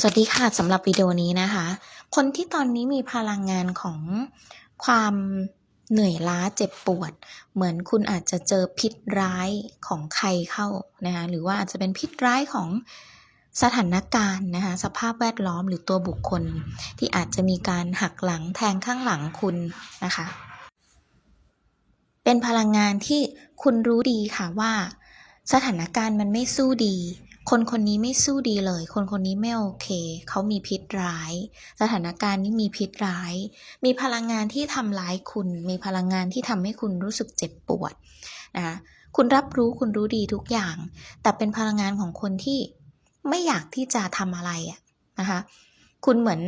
สวัสดีค่ะสำหรับวิดีโอนี้นะคะ คนที่ตอนนี้มีพลังงานของความเหนื่อยล้าเจ็บปวด เหมือนคุณอาจจะเจอพิษร้ายของใครเข้านะคะหรือว่าอาจจะเป็นพิษร้ายของสถานการณ์นะคะสภาพแวดล้อมหรือตัวบุคคล ที่อาจจะมีการหักหลังแทงข้างหลังคุณนะคะ เป็นพลังงานที่คุณรู้ดีค่ะว่า สถานการณ์มันไม่สู้ดี คนคนนี้ไม่สู้ดีเลย คนคนนี้ไม่โอเค เขามีพิษร้าย สถานการณ์นี้มีพิษร้าย มีพลังงานที่ทำร้ายคุณ มีพลังงานที่ทำให้คุณรู้สึกเจ็บปวดนะคะคุณรับรู้คุณรู้ดีทุกอย่าง แต่เป็นพลังงานของคนที่ไม่อยากที่จะทำอะไรอะนะคะ คุณเหมือน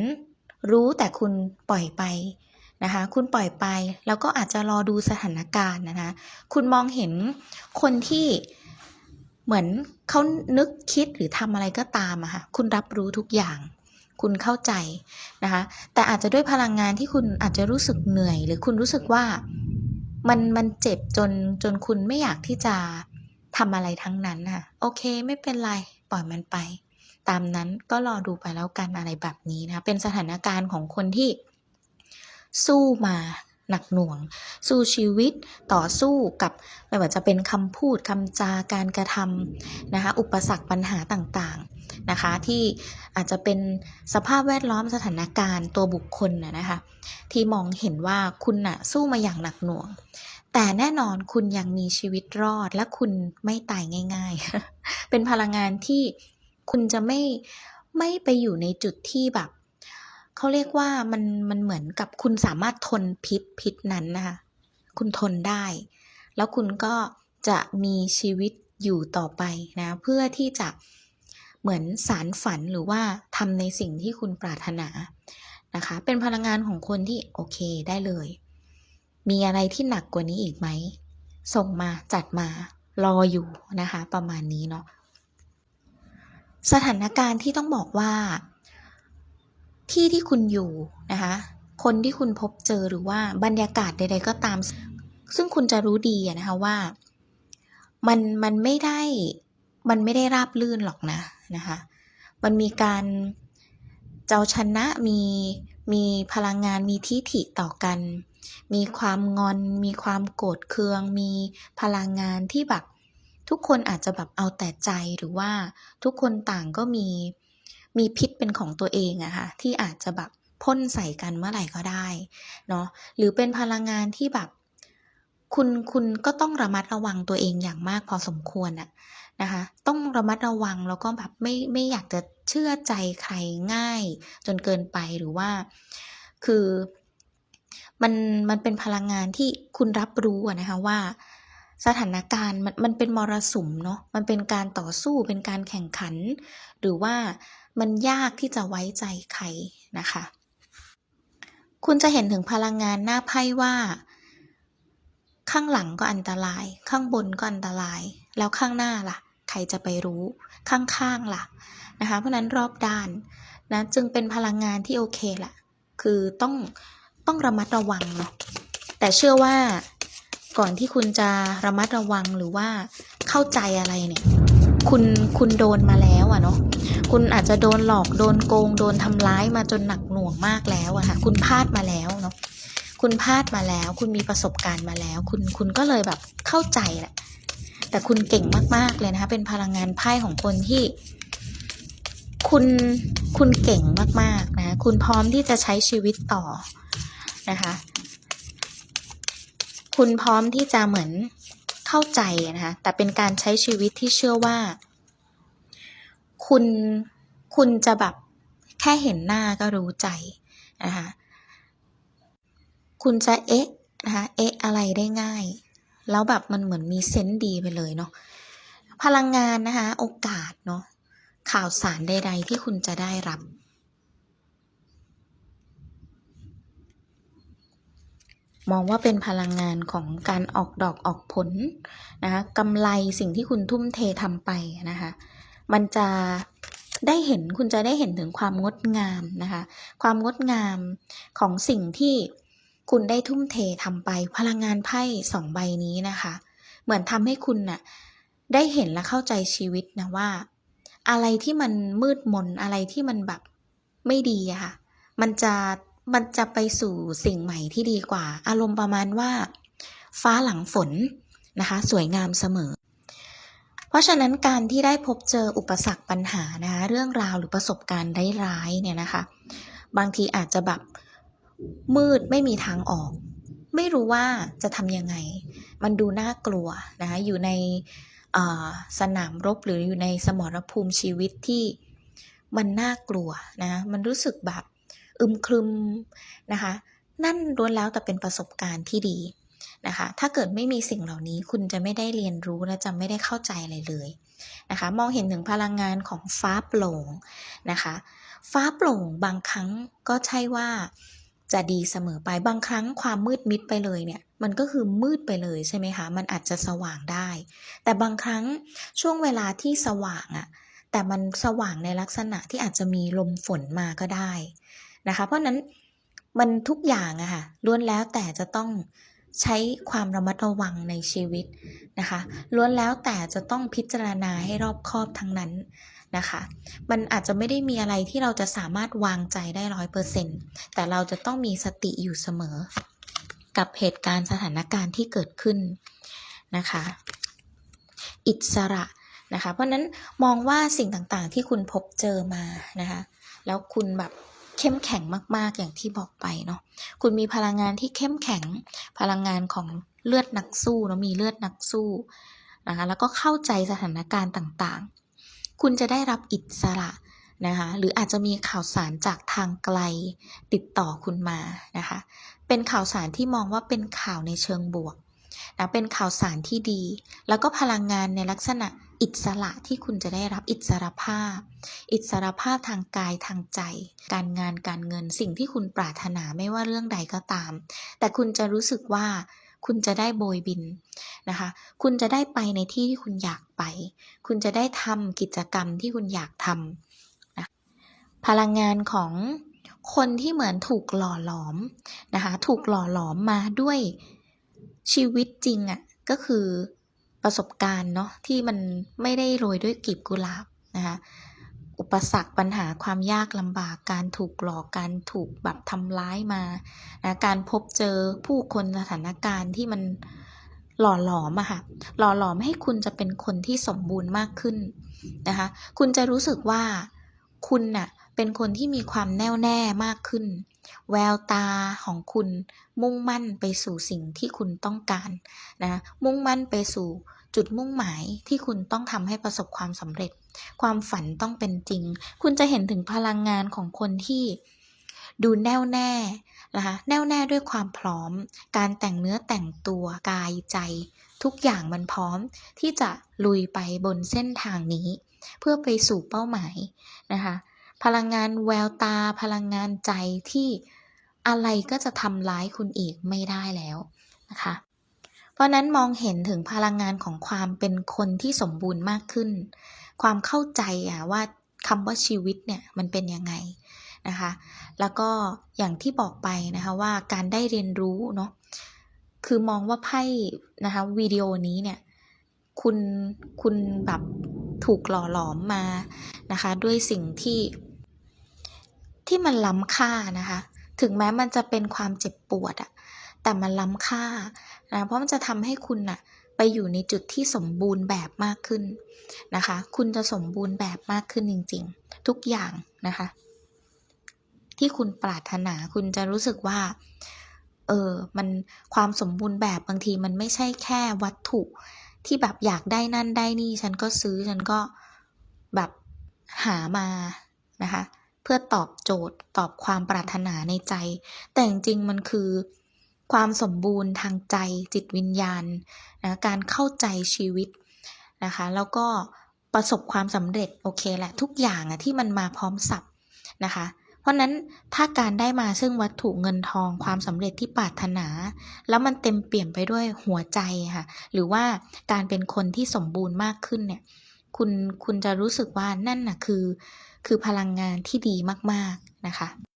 รู้แต่คุณปล่อยไปนะคะคุณปล่อยไปแล้วก็อาจจะรอดูสถานการณ์นะคะ คุณมองเห็นคนที่ เหมือนเขานึกคิดหรือทำอะไรก็ตามอะค่ะคุณรับรู้ทุกอย่างคุณเข้าใจนะคะแต่อาจจะด้วยพลังงานที่คุณอาจจะรู้สึกเหนื่อย หรือคุณรู้สึกว่ามันมันเจ็บจนจนคุณไม่อยากที่จะทำอะไรทั้งนั้นค่ะโอเคไม่เป็นไรปล่อยมันไป ตามนั้นก็รอดูไปแล้วกันอะไรแบบนี้นะคะเป็นสถานการณ์ของคนที่สู้มา หนักหน่วง สู้ชีวิตต่อสู้กับไม่ว่าจะเป็นคำพูดคำจาการกระทำนะคะอุปสรรคปัญหาต่างๆนะคะ ที่อาจจะเป็นสภาพแวดล้อมสถานการณ์ตัวบุคคลนะคะที่มองเห็นว่าคุณน่ะสู้มาอย่างหนักหน่วง แต่แน่นอนคุณยังมีชีวิตรอดและคุณไม่ตายง่าย ๆ เป็นพลังงานที่คุณจะไม่ไม่ไปอยู่ในจุดที่แบบ เขาเรียกว่ามันมันเหมือนกับคุณสามารถทนพิษพิษนั้นนะคะ คุณทนได้ แล้วคุณก็จะมีชีวิตอยู่ต่อไปนะ เพื่อที่จะเหมือนสารฝันหรือว่าทำในสิ่งที่คุณปรารถนานะคะ เป็นพลังงานของคนที่โอเคได้เลย มีอะไรที่หนักกว่านี้อีกไหม ส่งมาจัดมารออยู่นะคะ ประมาณนี้เนาะสถานการณ์ที่ต้องบอกว่า ที่ที่คุณอยู่นะคะคนที่คุณพบเจอหรือว่าบรรยากาศใด ๆ ก็ตาม ซึ่งคุณจะรู้ดีอะนะคะว่ามันมันไม่ได้มันไม่ได้ราบลื่นหรอกนะนะคะ มันมีการเจ้าชนะมีมีพลังงานมีทิฐิต่อกัน มีความงอน มีความโกรธเคือง มีพลังงานที่แบบทุกคนอาจจะแบบเอาแต่ใจหรือว่าทุกคนต่างก็มี มีพิษเป็นของตัวเองอะค่ะที่อาจจะแบบพ่นใส่กันเมื่อไหร่ก็ได้เนาะหรือเป็นพลังงานที่แบบ คุณคุณก็ต้องระมัดระวังตัวเองอย่างมากพอสมควรอะนะคะ ต้องระมัดระวังแล้วก็แบบไม่ไม่อยากจะเชื่อใจใครง่าย จนเกินไปหรือว่า คือมันมันเป็นพลังงานที่คุณรับรู้นะคะว่าสถานการณ์มันมันเป็นมรสุมเนาะมันเป็นการต่อสู้เป็นการแข่งขัน หรือว่า มันยากที่จะไว้ใจใครนะคะ คุณจะเห็นถึงพลังงานหน้าไพ่ว่า ข้างหลังก็อันตราย ข้างบนก็อันตราย แล้วข้างหน้าล่ะ ใครจะไปรู้ ข้างๆล่ะนะคะ เพราะนั้นรอบด้านนะจึงเป็นพลังงานที่โอเคแหละคือต้องต้องระมัดระวังเนาะแต่เชื่อว่าก่อนที่คุณจะระมัดระวังหรือว่าเข้าใจอะไรเนี่ย คุณคุณโดนมาแล้วอะเนาะคุณอาจจะโดนหลอกโดนโกง โดนทำร้ายมาจนหนักหน่วงมากแล้วอะค่ะ คุณพลาดมาแล้วเนาะคุณพลาดมาแล้ว คุณมีประสบการณ์มาแล้ว คุณคุณก็เลยแบบเข้าใจแหละ แต่คุณเก่งมากๆเลยนะคะ เป็นพลังงานไพ่ของคนที่ คุณคุณเก่งมากๆนะคุณพร้อมที่จะใช้ชีวิตต่อนะคะ คุณพร้อมที่จะเหมือน เข้าใจนะคะแต่เป็นการใช้ชีวิตที่เชื่อว่า คุณคุณจะแบบแค่เห็นหน้าก็รู้ใจนะคะคุณจะเอ๊ะนะคะเอ๊ะอะไรได้ง่าย แล้วแบบมันเหมือนมีเซนส์ดีไปเลยเนาะพลังงานนะคะโอกาสเนาะข่าวสารใด ๆ ที่คุณจะได้รับ มองว่าเป็นพลังงานของการออกดอกออกผลนะคะกำไรสิ่งที่คุณทุ่มเททำไปนะคะ มันจะได้เห็นคุณจะได้เห็นถึงความงดงามนะคะ ความงดงามของสิ่งที่คุณได้ทุ่มเททำไป พลังงานไพ่สองใบนี้นะคะ เหมือนทำให้คุณน่ะได้เห็นและเข้าใจชีวิตนะว่า อะไรที่มันมืดมนอะไรที่มันแบบไม่ดีอะค่ะ มันจะ มันจะไปสู่สิ่งใหม่ที่ดีกว่า อารมณ์ประมาณว่า ฟ้าหลังฝนนะคะ สวยงามเสมอ เพราะฉะนั้นการที่ได้พบเจออุปสรรคปัญหานะคะเรื่องราวหรือประสบการณ์ร้ายๆเนี่ยนะคะ บางทีอาจจะแบบมืดไม่มีทางออก ไม่รู้ว่าจะทำยังไง มันดูน่ากลัวนะคะอยู่ในสนามรบหรืออยู่ในสมรภูมิชีวิตที่มันน่ากลัวนะ มันรู้สึกแบบ อึมครึมนะคะ นั่นล้วนแล้วแต่เป็นประสบการณ์ที่ดีนะคะ ถ้าเกิดไม่มีสิ่งเหล่านี้คุณจะไม่ได้เรียนรู้และจะไม่ได้เข้าใจอะไรเลยนะคะ มองเห็นถึงพลังงานของฟ้าโปร่งนะคะ ฟ้าโปร่งบางครั้งก็ใช่ว่าจะดีเสมอไปบางครั้งความมืดมิดไปเลยเนี่ยมันก็คือมืดไปเลยใช่ไหมคะ มันอาจจะสว่างได้ แต่บางครั้งช่วงเวลาที่สว่างอะแต่มันสว่างในลักษณะที่อาจจะมีลมฝนมาก็ได้ นะคะ เพราะนั้นมันทุกอย่างอะค่ะล้วนแล้วแต่จะต้องใช้ความระมัดระวังในชีวิตนะคะล้วนแล้วแต่จะต้องพิจารณาให้รอบคอบทั้งนั้นนะคะ มันอาจจะไม่ได้มีอะไรที่เราจะสามารถวางใจได้ร้อยเปอร์เซ็นต์แต่เราจะต้องมีสติอยู่เสมอ กับเหตุการณ์สถานการณ์ที่เกิดขึ้นนะคะ อิสระนะคะ เพราะนั้นมองว่าสิ่งต่างๆที่คุณพบเจอมานะคะ แล้วคุณแบบ เข้มแข็งมากๆอย่างที่บอกไปเนาะคุณมีพลังงานที่เข้มแข็งพลังงานของเลือดนักสู้เนาะมีเลือดนักสู้นะคะแล้วก็เข้าใจสถานการณ์ต่างๆ คุณจะได้รับอิสระนะคะหรืออาจจะมีข่าวสารจากทางไกลติดต่อคุณมานะคะเป็นข่าวสารที่มองว่าเป็นข่าวในเชิงบวก นะเป็นข่าวสารที่ดี แล้วก็พลังงานในลักษณะอิสระที่คุณจะได้รับอิสรภาพ อิสรภาพทางกายทางใจ การงานการเงินสิ่งที่คุณปรารถนาไม่ว่าเรื่องใดก็ตาม แต่คุณจะรู้สึกว่าคุณจะได้โบยบินนะคะ คุณจะได้ไปในที่ที่คุณอยากไป คุณจะได้ทำกิจกรรมที่คุณอยากทำนะพลังงานของคนที่เหมือนถูกหล่อหลอมนะคะ ถูกหล่อหลอมมาด้วย ชีวิตจริงอะ่ะก็คือประสบการณ์เนาะที่มันไม่ได้โรยด้วยกลีบกุหลาบนะคะอุปสรรคปัญหาความยากลำบากการถูกหลอกการถูกแบบทำร้ายมานะการพบเจอผู้คนสถานการณ์ที่มันหล่อหลอมอะค่ะหล่อหลอมให้คุณจะเป็นคนที่สมบูรณ์มากขึ้นนะคะ คุณจะรู้สึกว่าคุณน่ะ เป็นคนที่มีความแน่วแน่มากขึ้น แววตาของคุณมุ่งมั่นไปสู่สิ่งที่คุณต้องการนะมุ่งมั่นไปสู่จุดมุ่งหมายที่คุณต้องทำให้ประสบความสำเร็จ ความฝันต้องเป็นจริง คุณจะเห็นถึงพลังงานของคนที่ดูแน่วแน่นะคะแน่วแน่ด้วยความพร้อม การแต่งเนื้อแต่งตัวกายใจ ทุกอย่างมันพร้อมที่จะลุยไปบนเส้นทางนี้ เพื่อไปสู่เป้าหมายนะคะ พลังงานแววตา พลังงานใจที่อะไรก็จะทำร้ายคุณอีกไม่ได้แล้วนะคะ เพราะนั้นมองเห็นถึงพลังงานของความเป็นคนที่สมบูรณ์มากขึ้น ความเข้าใจอะว่าคำว่าชีวิตเนี่ยมันเป็นยังไงนะคะ แล้วก็อย่างที่บอกไปนะคะว่าการได้เรียนรู้เนาะ คือมองว่าไพ่นะคะวิดีโอนี้เนี่ยคุณคุณแบบถูกหล่อหลอมมานะคะ ด้วยสิ่งที่ ที่มันล้ำค่านะคะ ถึงแม้มันจะเป็นความเจ็บปวดอะแต่มันล้ำค่านะเพราะมันจะทำให้คุณน่ะไปอยู่ในจุดที่สมบูรณ์แบบมากขึ้นนะคะ คุณจะสมบูรณ์แบบมากขึ้นจริง ๆ ทุกอย่างนะคะ ที่คุณปรารถนาคุณจะรู้สึกว่าเออ มันความสมบูรณ์แบบบางทีมันไม่ใช่แค่วัตถุที่แบบอยากได้นั่นได้นี่ ฉันก็ซื้อฉันก็แบบหามานะคะ พื่อตอบโจทย์ตอบความปรารถนาในใจ แต่จริงๆมันคือ ความสมบูรณ์ทางใจจิตวิญญาณนะการเข้าใจชีวิตนะคะ แล้วก็ประสบความสำเร็จโอเคแหละทุกอย่างอะที่มันมาพร้อมสับนะคะเพราะนั้นถ้าการได้มาซึ่งวัตถุเงินทองความสำเร็จที่ปรารถนา แล้วมันเต็มเปี่ยมไปด้วยหัวใจค่ะ หรือว่าการเป็นคนที่สมบูรณ์มากขึ้นเนี่ย คุณคุณจะรู้สึกว่านั่นน่ะคือ คือพลังงานที่ดีมากๆนะคะ